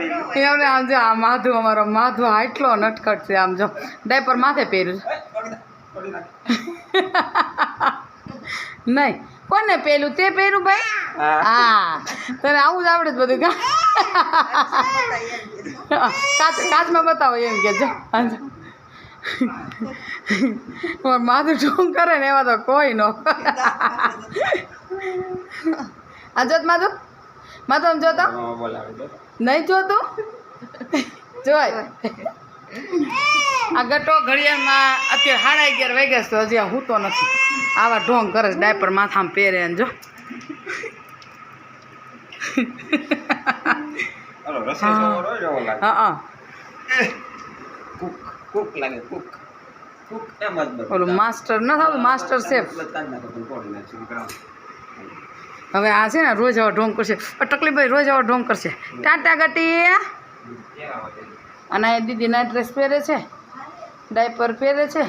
એમને આમ જો આ માધુ અમારો માધુ આટલો નટખટ છે આમ જો. ડાયપર માથે પહેર્યું છે. નહીં કોને પહેલું તે પહેર્યું ભાઈ? હા. તને આવું જ આવડે જ બધું કા? કાચ કાચમાં બતાવો એમ કે જો માધુ ઢોંગ કરે ને એવા તો કોઈ નો આ જોત માધુ. માધુ તમે જોતો? નહીં જોતું? જોય. આ ગટો ઘડિયાળમાં અત્યારે સાડા અગિયાર વાગ્યા છે તો હજી આ તો નથી. આવા ઢોંગ કરે છે ડાયપર માથામાં પહેરે ને જો. હા. હા. ઓલું માસ્ટર ન થતું માસ્ટર શેફ. હવે આ છે ને, રોજ આવા ઢોંગ કરશે. ટકલીભાઈ રોજ આવા ઢોંગ કરશે. ટાટા ગટી. અને એ દીદી નાઇટ ડ્રેસ પહેરે છે. ડાયપર પહેરે છે.